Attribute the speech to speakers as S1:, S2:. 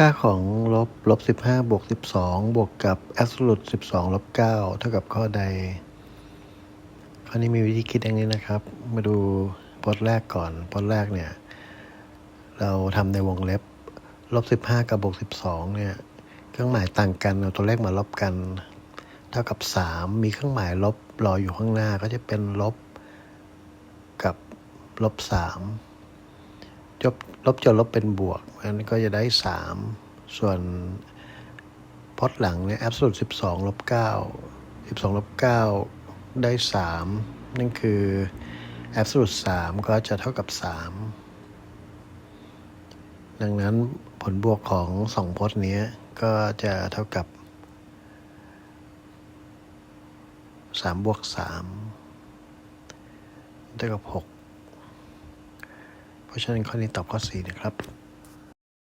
S1: ค่าของลบลบสิบห้าบวกสิบสองบวกกับ absolute สิบสองลบเก้าเท่ากับข้อใด ข้อนี้มีวิธีคิดอย่างนี้นะครับ มาดูพจน์แรกก่อนพจน์แรกเนี่ย เราทำในวงเล็บลบสิบห้ากับบวกสิบสองเนี่ย เครื่องหมายต่างกันเอาตัวเลขมาลบกัน เท่ากับสามมีเครื่องหมายลบรออยู่ข้างหน้าก็จะเป็นลบกับลบสาม จบลบจะลบเป็นบวกอันนี้ก็จะได้สามส่วนพจน์หลังเนี่ย absolute สิบสองลบเก้าสิบสองลบเก้าได้สามนั่นคือ absolute สามก็จะเท่ากับสามดังนั้นผลบวกของสองพจน์นี้ก็จะเท่ากับสามบวกสามเท่ากับหก เพราะฉะนั้นข้อนี้ตอบข้อ 4 นะครับ